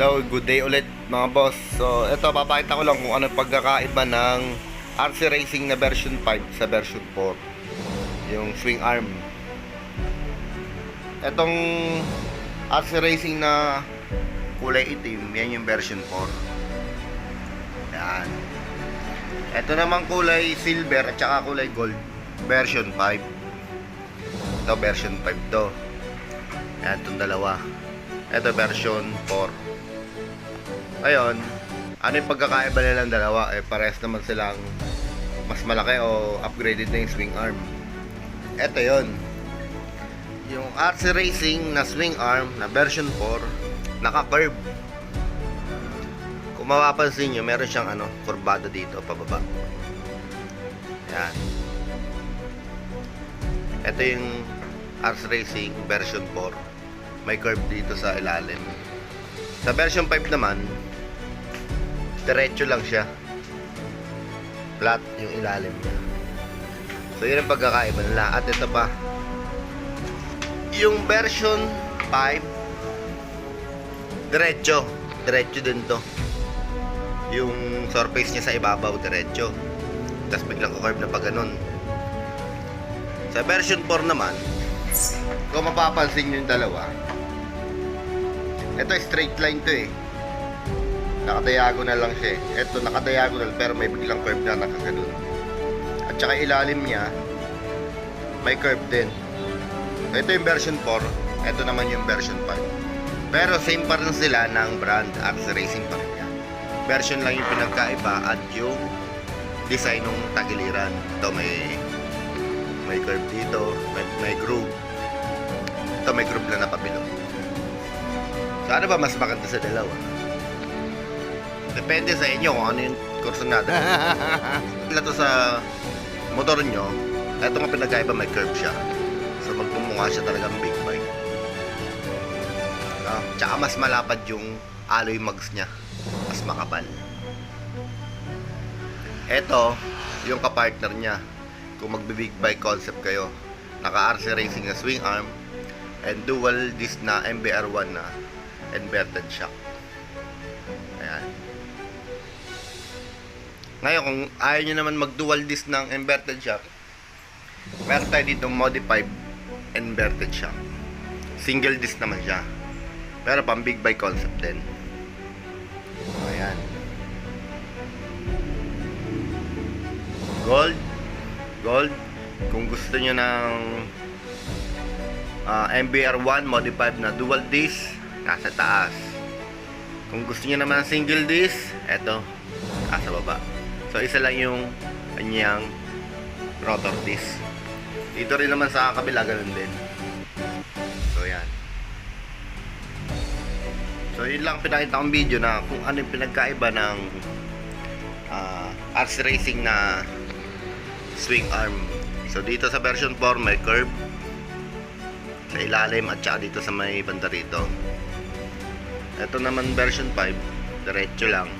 Hello, good day ulit mga boss. So, ito papakita ko lang kung ano pagkakaiba ng RC Racing na version 5 sa version 4. Yung swing arm. Etong RC Racing na kulay itim, yan yung version 4. Yan. Ito naman kulay silver at saka kulay gold, version 5. Ito version 5 to. Yan, itong dalawa. Ito version 4. Ayun, ano yung pagkakaiba nilang dalawa? Eh, parehas naman silang mas malaki o upgraded na yung swing arm. Ito yon Yung RC Racing na swing arm na version 4, naka-curve. Kung mapapansin nyo, meron siyang ano, kurbado dito, pababa. Yan. Ito yung RC Racing version 4. May curve dito sa ilalim. Sa version 5 naman, diretso lang siya. Flat yung ilalim niya. So yun ang pagkakaiba nila. At ito pa, yung version 5, diretso. Diretso din to. Yung surface niya sa ibabaw, diretso. Tapos biglang curve na pa ganun. Sa version 4 naman, kung mapapansin yung dalawa, ito straight line to eh. Nakadiagonal lang siya eh. Ito nakadiagonal pero may biglang curve na nakaganon. At saka ilalim niya, may curve din. Ito yung version 4, ito naman yung version 5. Pero same pa rin sila ng brand, Axe Racing pa rin yan. Version lang yung pinagkaiba at yung design ng tagiliran. Ito may may curve dito, may, may groove. Ito may groove lang na pabilog. So ano ba mas maganda sa dalawa? Depende sa inyo kung ano yung kursunada. Ito to sa motor nyo, ito nga pinagkaiba may curve siya. So magmumukha siya talagang big bike. Ah, tsaka mas malapad yung alloy mags niya. Mas makapal. Ito, yung kapartner niya. Kung magbe-big bike concept kayo, naka-RC Racing na swing arm and dual disc na MBR1 na inverted shock. Ayan. Ngayon, kung ayaw nyo naman mag-dual disc ng inverted shock, meron tayo dito modified inverted shock. Single disc naman siya. Pero pang big bike concept din. Ayan. Gold. Gold. Kung gusto nyo ng ah, MBR1 modified na dual disc, nasa taas. Kung gusto niyo naman ng single disc, eto, nasa baba. So, isa lang yung kanyang rotor disc. Dito rin naman sa kabila, ganun din. So, yan. So, yun lang pinakita kong video na kung ano yung pinagkaiba ng ah, RC Racing na swing arm. So, dito sa version 4, may curve sa ilalim at saka dito sa may banda rito. Ito naman version 5, diretso lang.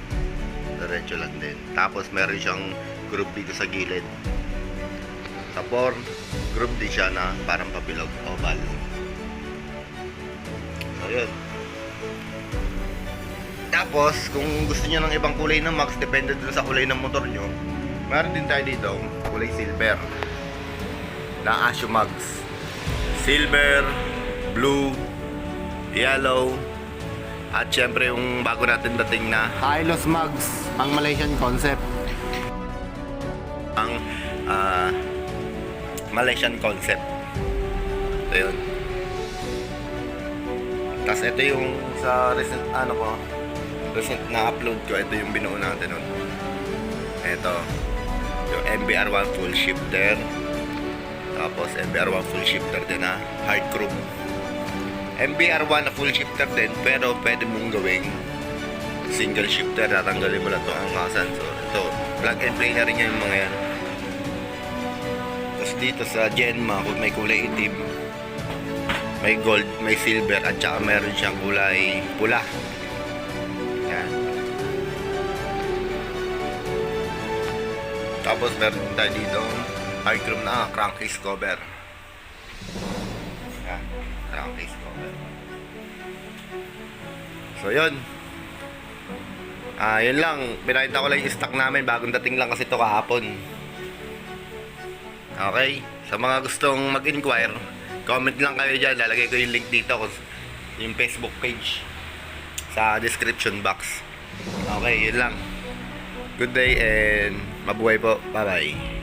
Diretso lang din. Tapos meron siyang group dito sa gilid. Sa 4, group din siya na parang pabilog, oval. So, yun. Tapos, kung gusto niyo ng ibang kulay ng max, depende dun sa kulay ng motor nyo, meron din tayo dito, kulay silver. Na Asio Mags silver, blue, yellow, at syempre yung bago natin dating na Hylos Mugs, ang Malaysian concept. Ang ah, Malaysian concept. Ito yun. Tapos ito yung sa recent, ano ko, recent na upload ko, ito yung binuo natin nun. Ito, yung MBR1 full shifter, tapos MBR1 full shifter din na hard chrome. MBR1 na full shifter din pero pwede mong gawing single shifter. Tatanggalin mo lang ito ang mga sensor. Ito, plug and play na rin yan yung mga yan. Tapos dito sa Genma, may kulay itim, may gold, may silver, at saka meron siyang kulay pula. Yan. Tapos meron tayo dito hard chrome na crankcase cover. Yan, crankcase cover. So yun, Ah, yun lang. Pinakita ko lang yung stock namin. Bagong dating lang kasi ito kahapon. Okay? Sa mga gustong mag-inquire, comment lang kayo dyan. Lalagay ko yung link dito. Yung Facebook page. Sa description box. Okay, yun lang. Good day and mabuhay po. Bye-bye.